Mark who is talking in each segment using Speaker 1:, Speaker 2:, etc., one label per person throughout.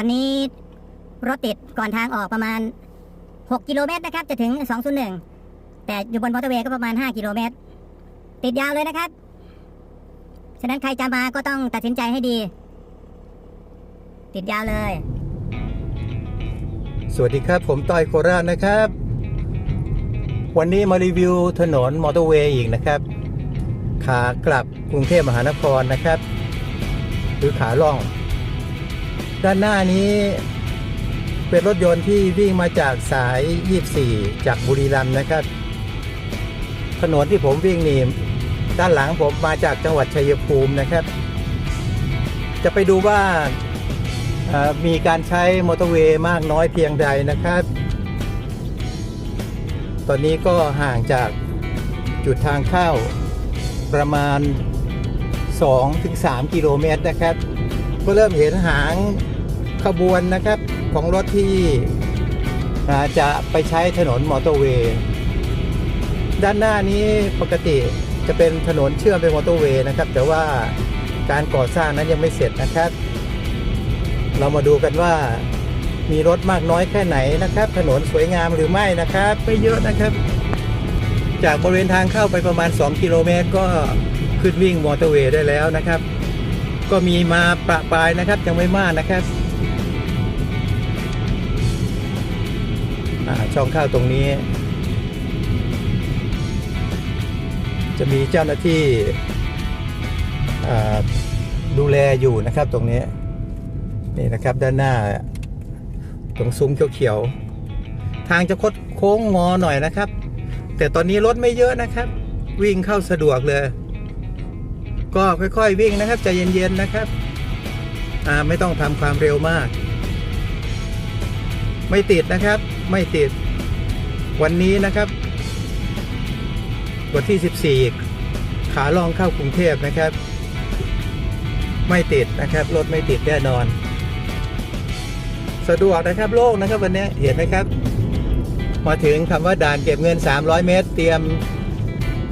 Speaker 1: ตอนนี้รถติดก่อนทางออกประมาณ 6 กิโลเมตรนะครับ จะถึง 201 แต่อยู่บนมอเตอร์เวย์ก็ประมาณ 5 กิโลเมตร ติดยาวเลยนะครับ ฉะนั้นใครจะมาก็ต้องตัดสินใจให้ดี ติดยาวเลย
Speaker 2: สวัสดีครับ ผมต้อยโคราชนะครับ วันนี้มารีวิวถนนมอเตอร์เวย์อีกนะครับ ขากลับกรุงเทพมหานครนะครับ หรือขาล่อง ด้านหน้านี้เป็นรถยนต์ที่วิ่งมาจากสาย 24 จากบุรีรัมย์นะครับ ถนนที่ผมวิ่งนี่ด้านหลังผมมาจากจังหวัดชัยภูมินะครับ จะไปดูว่ามีการใช้มอเตอร์เวย์มากน้อยเพียงใดนะครับ ตอนนี้ก็ห่างจากจุดทางเข้าประมาณ 2-3 กิโลเมตรนะครับ ก็เริ่มเห็นหางขบวนนะครับของรถที่จะไปใช้ถนนมอเตอร์เวย์ด้านหน้านี้ปกติจะเป็นถนนเชื่อมไปมอเตอร์เวย์นะครับ แต่ว่าการก่อสร้างนั้นยังไม่เสร็จนะครับ เรามาดูกันว่ามีรถมากน้อยแค่ไหนนะครับ ถนนสวยงามหรือไม่นะครับ ไม่เยอะนะครับ จากบริเวณทางเข้าไปประมาณ 2 กิโลเมตร ก็ขึ้นวิ่งมอเตอร์เวย์ได้แล้วนะครับ ก็มีมาประปรายนะครับยังไม่มากนะครับช่องเข้าตรงนี้ จะมีเจ้าหน้าที่ดูแลอยู่นะครับตรงนี้นี่นะครับด้านหน้าตรงซุ้มเขียวๆทางจะคดโค้งงอหน่อยนะครับ แต่ตอนนี้รถไม่เยอะนะครับ วิ่งเข้าสะดวกเลย ก็ค่อยๆวิ่งนะครับใจเย็นๆนะครับไม่ต้องทำความเร็วมาก ไม่ติดนะครับไม่ติดวันนี้นะครับวันที่ 14 ขาล่องเข้ากรุงเทพนะครับ ไม่ติดนะครับรถไม่ติดแน่นอน สะดวกนะครับโล่งนะครับวันนี้เห็นไหมครับ มาถึงคำว่าด่านเก็บเงิน 300 เมตร เตรียม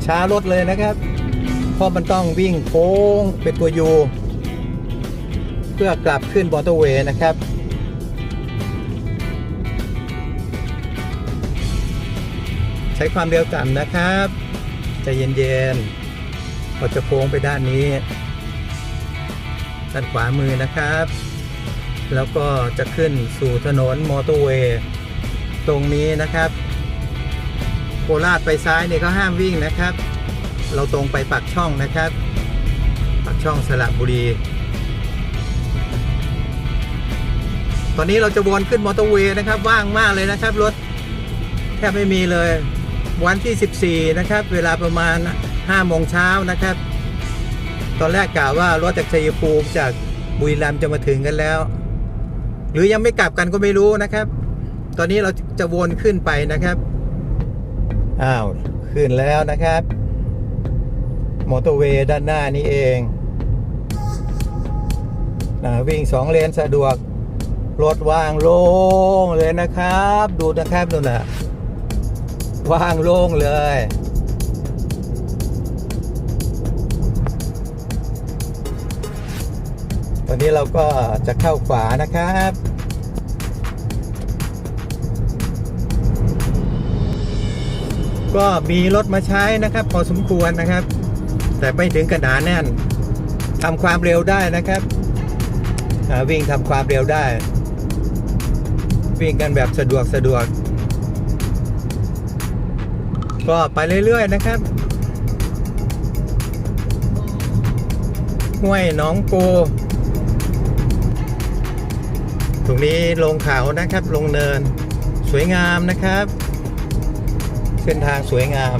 Speaker 2: ช้ารถเลยนะครับ เพราะมันต้องวิ่งโค้งเป็นตัวยูเพื่อกลับขึ้นบอเตอร์เวย์นะครับ ใช้ความเร็วต่ำนะครับใจเย็นๆเราจะโค้งไปด้านนี้ ด้านขวามือนะครับ แล้วก็จะขึ้นสู่ถนนมอเตอร์เวย์ตรงนี้นะครับ โคราชไปซ้ายเนี่ยเขาห้ามวิ่งนะครับ เราตรงไปปักช่องนะครับปักช่องสระบุรี ตอนนี้เราจะวนขึ้นมอเตอร์เวย์นะครับ ว่างมากเลยนะครับ รถแทบไม่มีเลย วันที่ 14 นะครับ เวลาประมาณ5โมงเช้านะครับ ตอนแรกกล่าวว่ารถจากชัยภูมิจากบุรีรัมย์จะมาถึงกันแล้ว หรือยังไม่กลับกันก็ไม่รู้นะครับ ตอนนี้เราจะวนขึ้นไปนะครับ อ้าว ขึ้นแล้วนะครับ มอเตอร์เวย์ด้านหน้านี้เองนะวิ่งสองเลนสะดวก รถว่างโล่งเลยนะครับ ดูนะครับดูนะว่างโล่งเลยตอนนี้เราก็จะเข้าขวานะครับ ก็มีรถมาใช้นะครับ พอสมควรนะครับ แต่ไม่ถึงกระหนาแน่นทำความเร็วได้นะครับ วิ่งทำความเร็วได้ วิ่งกันแบบสะดวกสะดวก ก็ไปเรื่อย ๆ นะครับห้วยหนองโก ตรงนี้ลงเขานะครับ ลงเนิน สวยงามนะครับ เส้นทางสวยงาม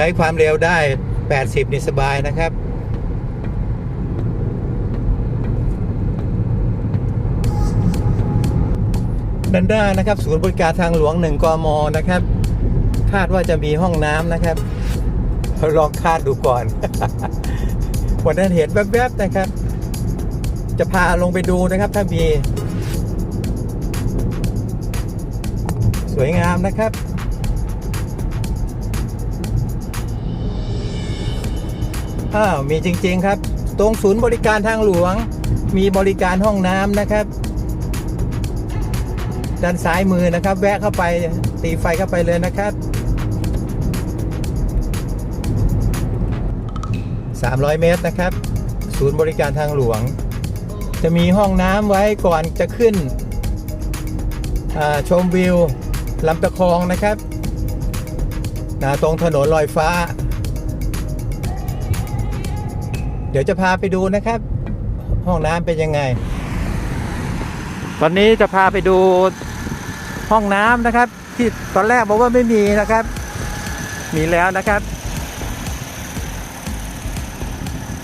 Speaker 2: ใช้ความเร็วได้ 80 นี่สบายนะครับ ดันด้านะครับ ศูนย์บริการทางหลวงหนึ่งกม นะครับ คาดว่าจะมีห้องน้ำนะครับ ลองคาดดูก่อน วันนั้นเห็นแวบๆนะครับ จะพาลงไปดูนะครับ ถ้ามี สวยงามนะครับ อ้าวมีจริง ๆ ครับ ตรงศูนย์บริการทางหลวง มีบริการห้องน้ำนะครับ ด้านซ้ายมือนะครับ แวะเข้าไปตีไฟเข้าไปเลยนะครับ 300 เมตรนะครับ ศูนย์บริการทางหลวง จะมีห้องน้ำไว้ก่อนจะขึ้นชมวิวลำตะคองนะครับนะตรงถนนลอยฟ้า เดี๋ยวจะพาไปดูนะครับ ห้องน้ำเป็นยังไง ตอนนี้จะพาไปดูห้องน้ำนะครับ ที่ตอนแรกบอกว่าไม่มีนะครับ มีแล้วนะครับ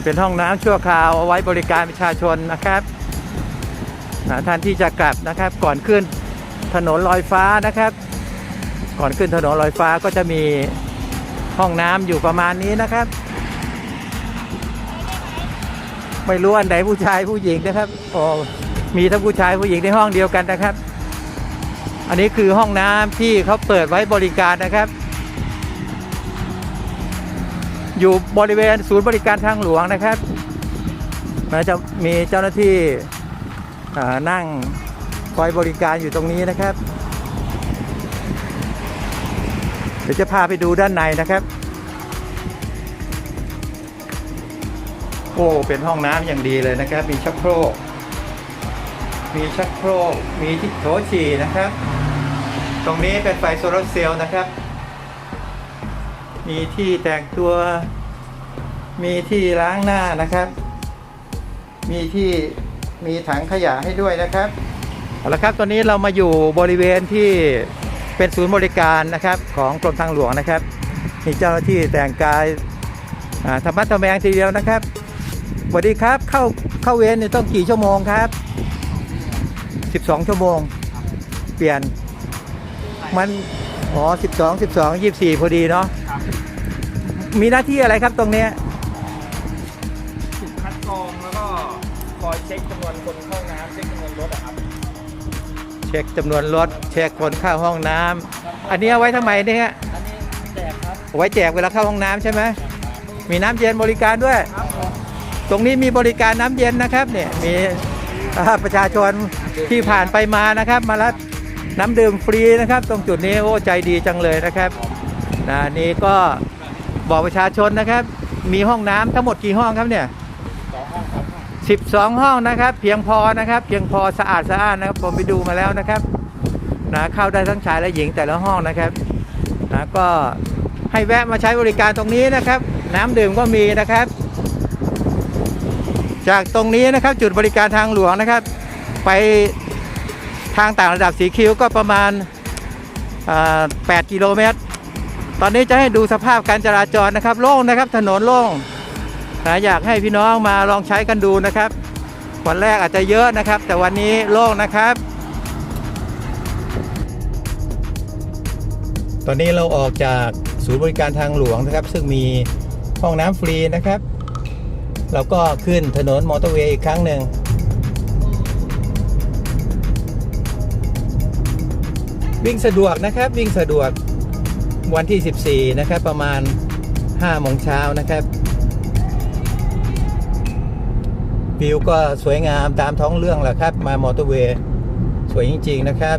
Speaker 2: เป็นห้องน้ำชั่วคราวเอาไว้บริการประชาชนนะครับนะท่านที่จะกลับนะครับ ก่อนขึ้นถนนลอยฟ้านะครับ ก่อนขึ้นถนนลอยฟ้าก็จะมีห้องน้ำอยู่ประมาณนี้นะครับ ไม่รู้อันไหนผู้ชายผู้หญิงนะครับอ๋อมีทั้งผู้ชายผู้หญิงในห้องเดียวกันนะครับ อันนี้คือห้องน้ำที่เขาเปิดไว้บริการนะครับ อยู่บริเวณศูนย์บริการทางหลวงนะครับนะจะมีเจ้าหน้าที่นั่งคอยบริการอยู่ตรงนี้นะครับ เดี๋ยวจะพาไปดูด้านในนะครับ โอ้เป็นห้องน้ำอย่างดีเลยนะครับ มีชักโครก มีชักโครก มีที่โถฉี่นะครับ ตรงนี้เป็นไฟโซลาร์เซลล์นะครับ มีที่แต่งตัว มีที่ล้างหน้านะครับ มีที่มีถังขยะให้ด้วยนะครับเอาละครับตอนนี้เรามาอยู่บริเวณที่เป็นศูนย์บริการนะครับ ของกรมทางหลวงนะครับ มีเจ้าหน้าที่แต่งกายธรรมะทแมงทีเดียวนะครับ สวัสดีครับ เข้าเข้าเวรเนี่ยต้องกี่ชั่วโมงครับ 12 ชั่วโมง เปลี่ยน มัน อ๋อ 12 12 24 พอดีเนาะมีหน้าที่อะไรครับตรงเนี้ย
Speaker 3: จุดคัดกรองแล้วก็คอยเช็คจำนวนคนเข้าน้ำเช็คจำนวนรถอะครับ
Speaker 2: เช็คจำนวนรถ เช็คคนเข้าห้องน้ำอันนี้เอาไว้ทำไมเนี่ย
Speaker 3: อันนี้แจกครับ
Speaker 2: เอาไว้แจกเวลาเข้าห้องน้ำใช่ไหม มีน้ำเย็นบริการด้วย
Speaker 3: ครับผม
Speaker 2: ตรงนี้มีบริการน้ำเย็นนะครับเนี่ยมีประชาชนที่ผ่านไปมานะครับ มารับน้ำดื่มฟรีนะครับ ตรงจุดนี้โอ้ใจดีจังเลยนะครับนะนี่ก็บอกประชาชนนะครับ มีห้องน้ำทั้งหมดกี่ห้องครับเนี่ย
Speaker 3: สองห้อง
Speaker 2: ห้องนะครับ เพียงพอนะครับ เพียงพอสะอาดสะอาดนะครับผมไปดูมาแล้วนะครับนะเข้าได้ทั้งชายและหญิงแต่ละห้องนะครับนะก็ให้แวะมาใช้บริการตรงนี้นะครับ น้ำดื่มก็มีนะครับ จากตรงนี้นะครับจุดบริการทางหลวงนะครับ ไปทางต่างระดับสีคิ้วก็ประมาณ 8 กิโลเมตร ตอนนี้จะให้ดูสภาพการจราจรนะครับ โล่งนะครับถนนโล่งนะอยากให้พี่น้องมาลองใช้กันดูนะครับ วันแรกอาจจะเยอะนะครับ แต่วันนี้โล่งนะครับ ตอนนี้เราออกจากศูนย์บริการทางหลวงนะครับ ซึ่งมีห้องน้ำฟรีนะครับ เราก็ขึ้นถนนมอเตอร์เวย์อีกครั้งหนึ่งวิ่งสะดวกนะครับวิ่งสะดวกวันที่ 14 นะครับ ประมาณ5โมงเช้านะครับวิวก็สวยงามตามท้องเรื่องแหละครับ มามอเตอร์เวย์สวยจริง ๆ นะครับ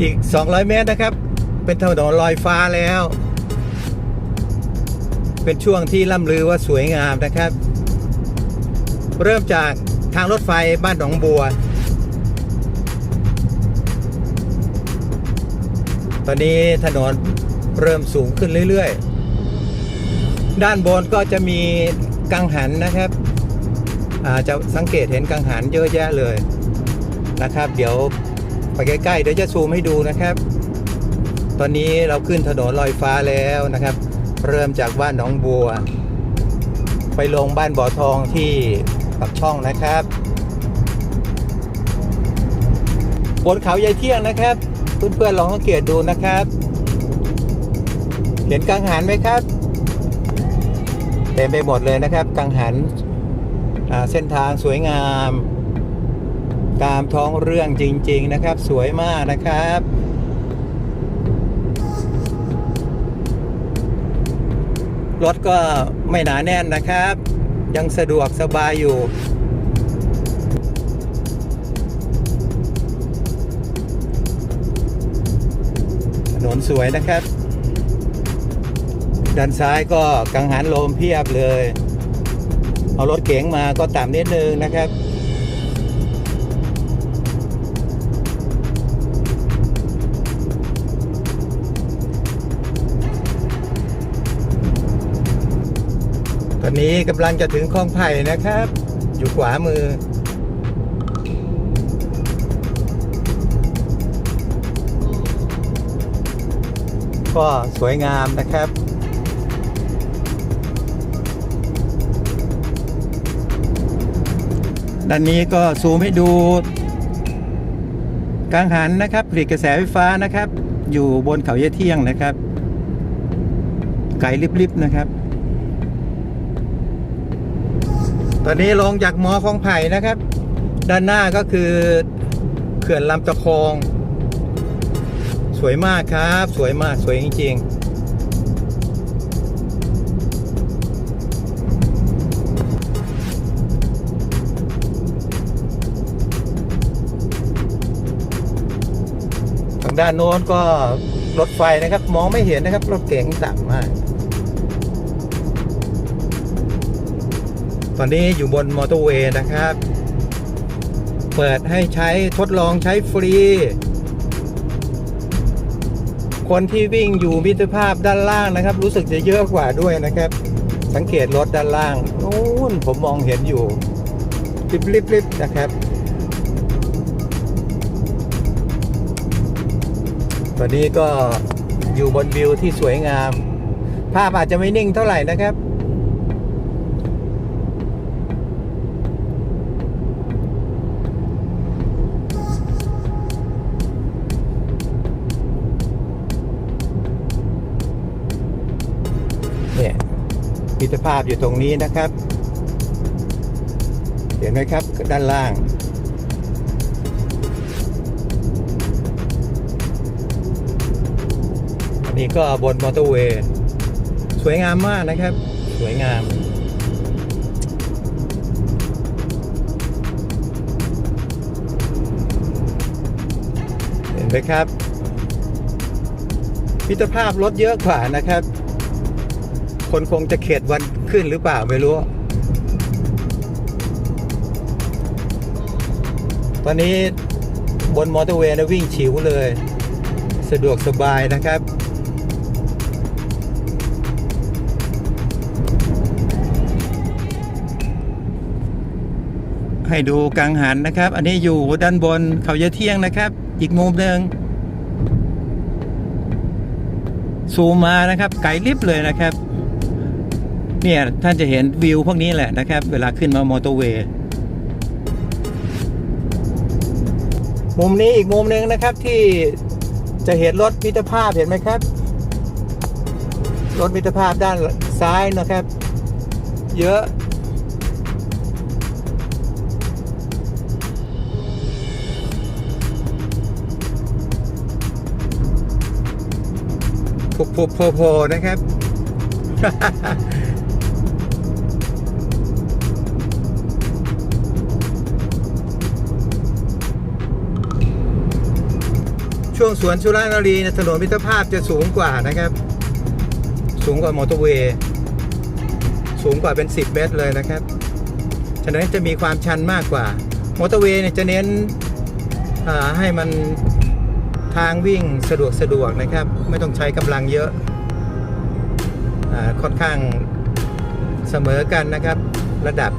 Speaker 2: อีก 200 เมตรนะครับ เป็นถนนลอยฟ้าแล้ว เป็นช่วงที่ล่ำลือว่าสวยงามนะครับ เริ่มจากทางรถไฟบ้านหนองบัว ตอนนี้ถนนเริ่มสูงขึ้นเรื่อยๆ ด้านบนก็จะมีกังหันนะครับอาจะสังเกตเห็นกังหันเยอะแยะเลยนะครับ เดี๋ยวไปใกล้ๆเดี๋ยวจะซูมให้ดูนะครับ ตอนนี้เราขึ้นถนนลอยฟ้าแล้วนะครับ เริ่มจากบ้านหนองบัว ไปลงบ้านบ่อทองที่ปักช่องนะครับ บนเขายายเที่ยงนะครับ เพื่อนๆลองสังเกตดูนะครับ เห็นกังหันไหมครับเต็มไปหมดเลยนะครับ กังหันเส้นทางสวยงาม ตามท้องเรื่องจริง ๆนะครับ สวยมากนะครับ รถก็ไม่หนาแน่นนะครับ ยังสะดวกสบายอยู่ ถนนสวยนะครับ ด้านซ้ายก็กังหันลมเพียบเลย เอารถเก๋งมาก็ต่ำนิดนึงนะครับ ตอนนี้กำลังจะถึงคลองไผ่นะครับ อยู่ขวามือ ก็สวยงามนะครับด้านนี้ก็ซูมให้ดูกังหันนะครับผลิตกระแสไฟฟ้านะครับ อยู่บนเขาเยเที่ยงนะครับ ไกลลิบๆนะครับ ต อนนี้ลงจากมอคลองไผ่นะครับ ด้านหน้าก็คือเขื่อนลำตะคองสวยมากครับ สวยมากสวยจริงๆทางด้านโน้นก็รถไฟนะครับ มองไม่เห็นนะครับ รถเก๋งต่ำมาก ตอนนี้อยู่บนมอเตอร์เวย์นะครับ เปิดให้ใช้ทดลองใช้ฟรี คนที่วิ่งอยู่มิตรภาพด้านล่างนะครับ รู้สึกจะเยอะกว่าด้วยนะครับ สังเกตรถด้านล่างนู้นผมมองเห็นอยู่ริบๆนะครับ ตอนนี้ก็อยู่บนวิวที่สวยงาม ภาพอาจจะไม่นิ่งเท่าไหร่นะครับ ตรภาพอยู่ตรงนี้นะครับ เห็นไหมครับด้านล่าง อันนี้ก็บนมอเตอร์เวย์สวยงามมากนะครับ สวยงามเห็นไหมครับมิตรภาพรถเยอะกว่านะครับ คนคงจะเข็ดวันขึ้นหรือเปล่าไม่รู้ ตอนนี้บนมอเตอร์เวย์นะวิ่งฉิวเลย สะดวกสบายนะครับให้ดูกังหันนะครับ อันนี้อยู่ด้านบนเขาเยอะเที่ยงนะครับ อีกมุมหนึ่งซูมมานะครับ ไกลลิบเลยนะครับ เนี่ยท่านจะเห็นวิวพวกนี้แหละนะครับ เวลาขึ้นมามอเตอร์เวย์มุมนี้อีกมุมหนึ่งนะครับที่จะเห็นรถมิตรภาพเห็นไหมครับ รถมิตรภาพด้านซ้ายนะครับ เยอะพุบพุบโผล่โผล่นะครับ ช่วงสวนสุรานารีถนนมิตรภาพจะสูงกว่านะครับ สูงกว่ามอเตอร์เวย์สูงกว่าเป็น 10 เมตรเลยนะครับ ฉะนั้นจะมีความชันมากกว่ามอเตอร์เวย์เนี่ยจะเน้นให้มันทางวิ่งสะดวกสะดวกนะครับ ไม่ต้องใช้กำลังเยอะอค่อนข้างเสมอกันนะครับ ระดับ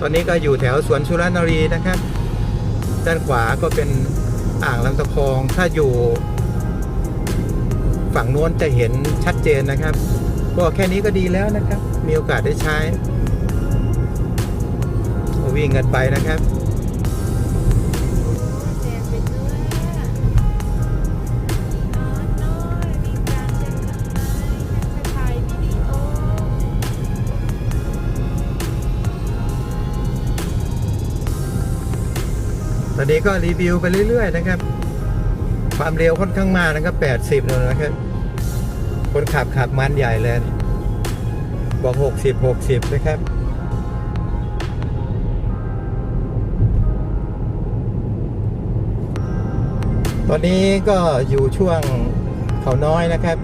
Speaker 2: ตอนนี้ก็อยู่แถวสวนสุรนารีนะครับ ด้านขวาก็เป็นอ่างลำตะคอง ถ้าอยู่ ฝั่งโน้นจะเห็นชัดเจนนะครับ ก็แค่นี้ก็ดีแล้วนะครับ มีโอกาสได้ใช้ วิ่งกันไปนะครับ
Speaker 4: อน
Speaker 2: นี้ก็รีวิวไปเรื่อย ๆ นะครับ ความเร็วค่อนข้างมากนะครับ 80เลยนะครับ คนขับขับมันใหญ่เลย บอกหกสิบหกสิบนะครับตอนนี้ก็อยู่ช่วงเขาน้อยนะครับ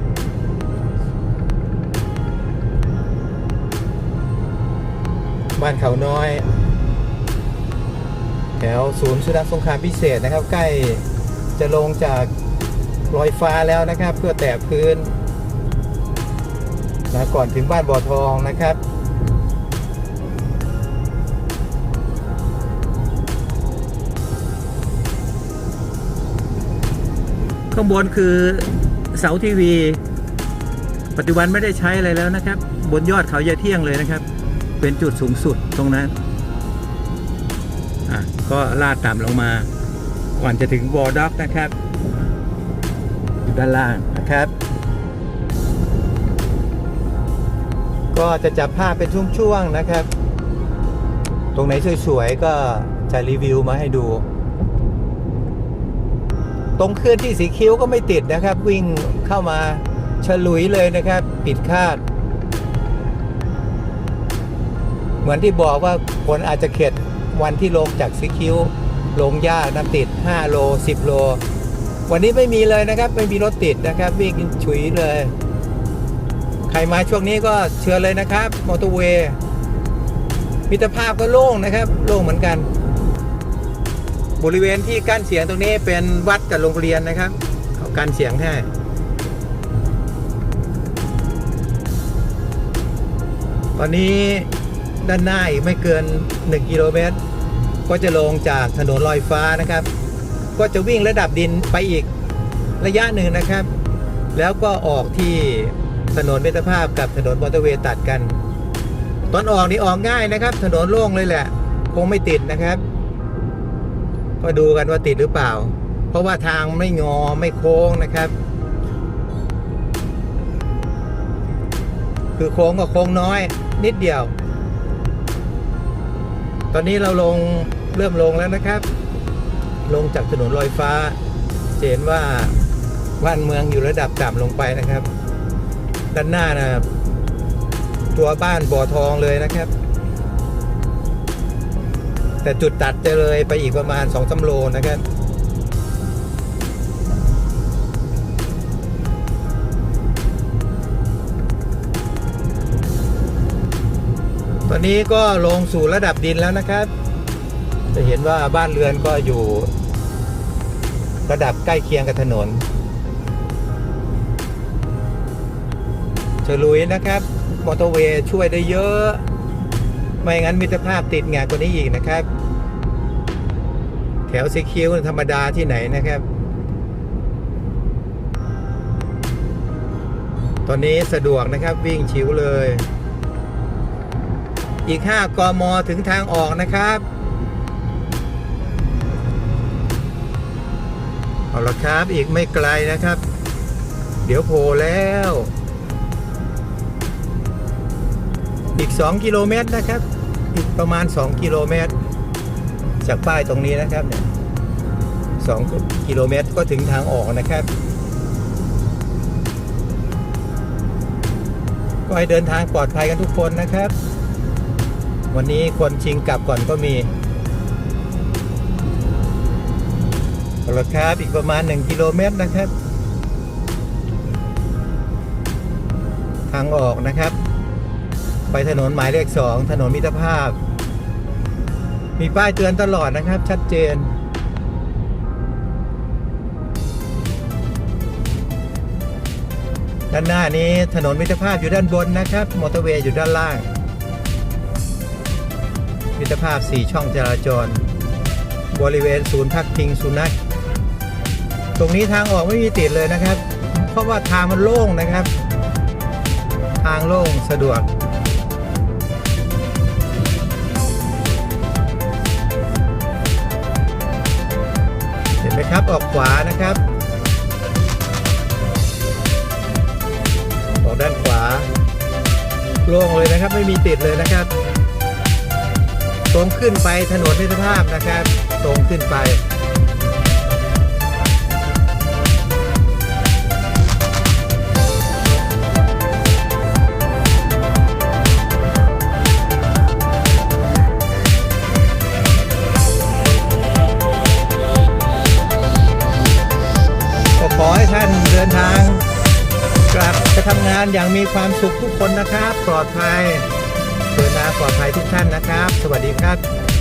Speaker 2: บ้านเขาน้อย แถวศูนย์สุนัขสงครามพิเศษนะครับ ใกล้จะลงจากลอยฟ้าแล้วนะครับเพื่อแตะพื้นนะก่อนถึงบ้านบ่อทองนะครับข้างบนคือเสาทีวี ปัจจุบันไม่ได้ใช้อะไรแล้วนะครับ บนยอดเขายาเที่ยงเลยนะครับ เป็นจุดสูงสุดตรงนั้น ก็ลาดต่ำลงมาก่อนจะถึงวอร์ด็อกนะครับอยู่ด้านล่างนะครับ ก็จะจับภาพเป็นช่วงๆนะครับ ตรงไหนสวยๆก็จะรีวิวมาให้ดู ตรงเคลื่อนที่สีคิ้วก็ไม่ติดนะครับ วิ่งเข้ามาฉลุยเลยนะครับ ปิดคาด เหมือนที่บอกว่าคนอาจจะเข็ด วันที่ลงจากสีคิวลงยากน้ำติด 5 โล 10 โล วันนี้ไม่มีเลยนะครับ ไม่มีรถติดนะครับ วิ่งฉุยเลย ใครมาช่วงนี้ก็เชิญเลยนะครับ มอเตอร์เวย์มิตรภาพก็โล่งนะครับ โล่งเหมือนกัน บริเวณที่กั้นเสียงตรงนี้เป็นวัดกับโรงเรียนนะครับเขากั้นเสียงให้ตอนนี้ ด้านหน้าอีกไม่เกิน 1 กิโลเมตร ก็จะลงจากถนนลอยฟ้านะครับ ก็จะวิ่งระดับดินไปอีกระยะหนึ่งนะครับ แล้วก็ออกที่ถนนมิตรภาพกับถนนมอเตอร์เวย์ตัดกัน ตอนออกนี่ออกง่ายนะครับ ถนนโล่งเลยแหละ คงไม่ติดนะครับ ก็ดูกันว่าติดหรือเปล่า เพราะว่าทางไม่งอไม่โค้งนะครับ คือโค้งก็โค้งน้อย นิดเดียว ตอนนี้เราลงเริ่มลงแล้วนะครับ ลงจากถนนลอยฟ้าเห็นว่าบ้านเมืองอยู่ระดับต่ำลงไปนะครับ ด้านหน้านะตัวบ้านบ่อทองเลยนะครับ แต่จุดตัดจะเลยไปอีกประมาณ2องสาโลนะครับ ตอนนี้ก็ลงสู่ระดับดินแล้วนะครับ จะเห็นว่าบ้านเรือนก็อยู่ ระดับใกล้เคียงกับถนนเฉลุยนะครับมอเตอร์เวย์ช่วยได้เยอะ ไม่งั้นมิตรภาพติดงานกว่านี้อีกนะครับ แถวซีคิวธรรมดาที่ไหนนะครับ ตอนนี้สะดวกนะครับวิ่งชิวเลย อีก 5 กม ถึงทางออกนะครับ เอาละครับอีกไม่ไกลนะครับ เดี๋ยวโผล่แล้ว อีก 2 กิโลเมตรนะครับ อีกประมาณ 2 กิโลเมตร จากป้ายตรงนี้นะครับเนี่ย2กิโลเมตรก็ถึงทางออกนะครับก็ให้เดินทางปลอดภัยกันทุกคนนะครับ วันนี้คนชิงกลับก่อนก็มีเอาละครับอีกประมาณ 1 กิโลเมตรนะครับ ทางออกนะครับ ไปถนนหมายเลข 2 ถนนมิตรภาพ มีป้ายเตือนตลอดนะครับ ชัดเจน ด้านหน้านี้ถนนมิตรภาพอยู่ด้านบนนะครับ มอเตอร์เวย์อยู่ด้านล่าง มิตรภาพ 4 ช่องจราจร บริเวณศูนย์พักพิงสุนัขตรงนี้ทางออกไม่มีติดเลยนะครับ เพราะว่าทางมันโล่งนะครับ ทางโล่งสะดวก เห็นไหมครับออกขวานะครับ ออกด้านขวา โล่งเลยนะครับไม่มีติดเลยนะครับ ตรงขึ้นไปถนนมิตรภาพนะครับ ตรงขึ้นไป ก็ขอให้ท่านเดินทาง กลับไปทำงานอย่างมีความสุขทุกคนนะครับ ปลอดภัย เดินทางปลอดภัยทุกท่านนะครับ สวัสดีครับ